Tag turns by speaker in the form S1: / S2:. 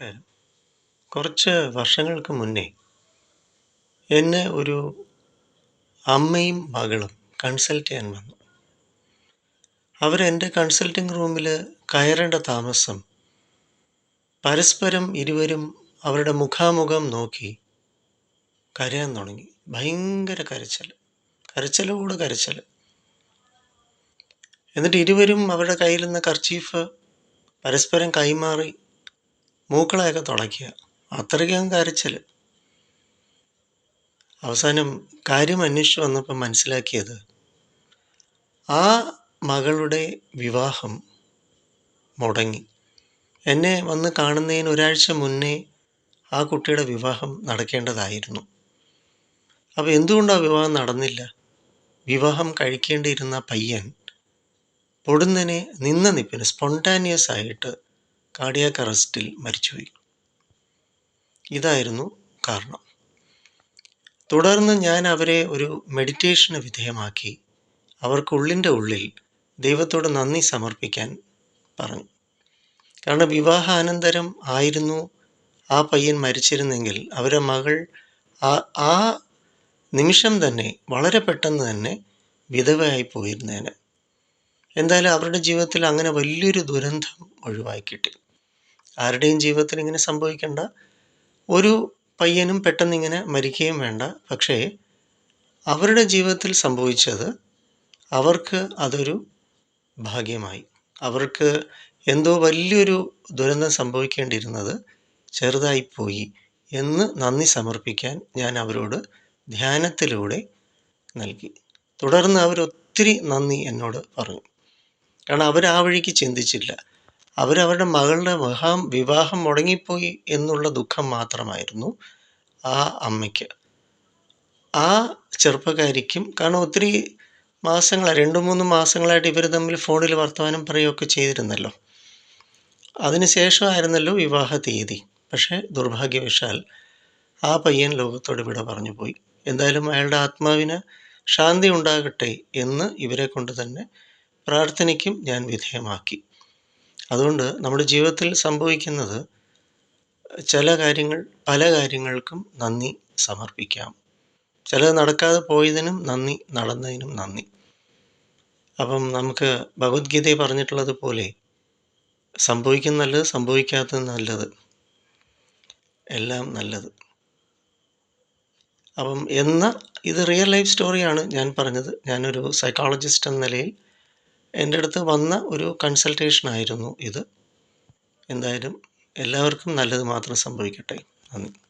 S1: നമസ്കാരം കുറച്ച് വർഷങ്ങൾക്ക് മുന്നേ എന്നെ ഒരു അമ്മയും മകളും കൺസൾട്ട് ചെയ്യാൻ വന്നു. അവരെന്റെ കൺസൾട്ടിംഗ് റൂമിൽ കയറേണ്ട താമസം പരസ്പരം ഇരുവരും അവരുടെ മുഖാമുഖം നോക്കി കരയാൻ തുടങ്ങി. ഭയങ്കര കരച്ചൽ കരച്ചലോട് കരച്ചൽ എന്നിട്ട് ഇരുവരും അവരുടെ കയ്യിൽ നിന്ന് കർച്ചീഫ് പരസ്പരം കൈമാറി മൂക്കളെയൊക്കെ തുടയ്ക്കുക. അത്രയ്ക്കും കരച്ചൽ അവസാനം കാര്യം അന്വേഷിച്ച് വന്നപ്പോൾ മനസ്സിലാക്കിയത് ആ മകളുടെ വിവാഹം മുടങ്ങി. എന്നെ വന്ന് കാണുന്നതിന് ഒരാഴ്ച മുന്നേ ആ കുട്ടിയുടെ വിവാഹം നടക്കേണ്ടതായിരുന്നു. അപ്പോൾ എന്തുകൊണ്ടാണ് വിവാഹം നടന്നില്ല? വിവാഹം കഴിക്കേണ്ടിയിരുന്ന പയ്യൻ പൊടുന്നനെ നിന്ന നിപ്പിന് സ്പോണ്ടാനിയസ് ആയിട്ട് കാർഡിയാക് അറസ്റ്റിൽ മരിച്ചുപോയി. ഇതായിരുന്നു കാരണം. തുടർന്ന് ഞാൻ അവരെ ഒരു മെഡിറ്റേഷന് വിധേയമാക്കി. അവർക്കുള്ളിന്റെ ഉള്ളിൽ ദൈവത്തോട് നന്ദി സമർപ്പിക്കാൻ പറഞ്ഞു. കാരണം വിവാഹാനന്തരം ആയിരുന്നു ആ പയ്യൻ മരിച്ചിരുന്നെങ്കിൽ അവരെ മകൾ ആ ആ നിമിഷം തന്നെ വളരെ പെട്ടെന്ന് തന്നെ വിധവയായി പോയിരുന്നേനെ. എന്തായാലും അവരുടെ ജീവിതത്തിൽ അങ്ങനെ വലിയൊരു ദുരന്തം ഒഴിവായി കിട്ടി. ആരുടെയും ജീവിതത്തിൽ ഇങ്ങനെ സംഭവിക്കേണ്ട. ഒരു പയ്യനും പെട്ടെന്ന് ഇങ്ങനെ മരിക്കുകയും വേണ്ട. പക്ഷേ അവരുടെ ജീവിതത്തിൽ സംഭവിച്ചത് അവർക്ക് അതൊരു ഭാഗ്യമായി. അവർക്ക് എന്തോ വലിയൊരു ദുരന്തം സംഭവിക്കേണ്ടിയിരുന്നത് ചെറുതായിപ്പോയി എന്ന് നന്ദി സമർപ്പിക്കാൻ ഞാൻ അവരോട് ധ്യാനത്തിലൂടെ നൽകി. തുടർന്ന് അവരൊത്തിരി നന്ദി എന്നോട് പറഞ്ഞു. കാരണം അവർ ആ വഴിക്ക് ചിന്തിച്ചില്ല. അവരവരുടെ മകളുടെ വിവാഹം വിവാഹം മുടങ്ങിപ്പോയി എന്നുള്ള ദുഃഖം മാത്രമായിരുന്നു ആ അമ്മയ്ക്ക്. ആ ചെറുപ്പക്കാരിക്കും കാരണം ഒത്തിരി മാസങ്ങൾ രണ്ട് മൂന്ന് മാസങ്ങളായിട്ട് ഇവർ തമ്മിൽ ഫോണിൽ വർത്തമാനം പറയുകയൊക്കെ ചെയ്തിരുന്നല്ലോ. അതിനുശേഷമായിരുന്നല്ലോ വിവാഹ തീയതി. പക്ഷേ ദുർഭാഗ്യവശാൽ ആ പയ്യൻ ലോകത്തോട് വിട പറഞ്ഞു പോയി. എന്തായാലും അയാളുടെ ആത്മാവിന് ശാന്തി ഉണ്ടാകട്ടെ എന്ന് ഇവരെ കൊണ്ട് തന്നെ പ്രാർത്ഥനയ്ക്കും ഞാൻ വിധേയമാക്കി. അതുകൊണ്ട് നമ്മുടെ ജീവിതത്തിൽ സംഭവിക്കുന്നത് ചില കാര്യങ്ങൾ പല കാര്യങ്ങൾക്കും നന്ദി സമർപ്പിക്കാം. ചിലത് നടക്കാതെ പോയതിനും നന്ദി നടന്നതിനും നന്ദി. അപ്പം നമുക്ക് ഭഗവത്ഗീതയിൽ പറഞ്ഞിട്ടുള്ളത് പോലെ സംഭവിക്കുന്ന നല്ലത് സംഭവിക്കാത്തത് നല്ലത്. എല്ലാം നല്ലത്. അപ്പം എന്ന ഇത് റിയൽ ലൈഫ് സ്റ്റോറിയാണ് ഞാൻ പറഞ്ഞത്. ഞാനൊരു സൈക്കോളജിസ്റ്റ് എന്ന നിലയിൽ എന്റെ അടുത്ത് വന്ന ഒരു കൺസൾട്ടേഷൻ ആയിരുന്നു ഇത്. എന്തായാലും എല്ലാവർക്കും നല്ലത് മാത്രം സംഭവിക്കട്ടെ. നന്ദി.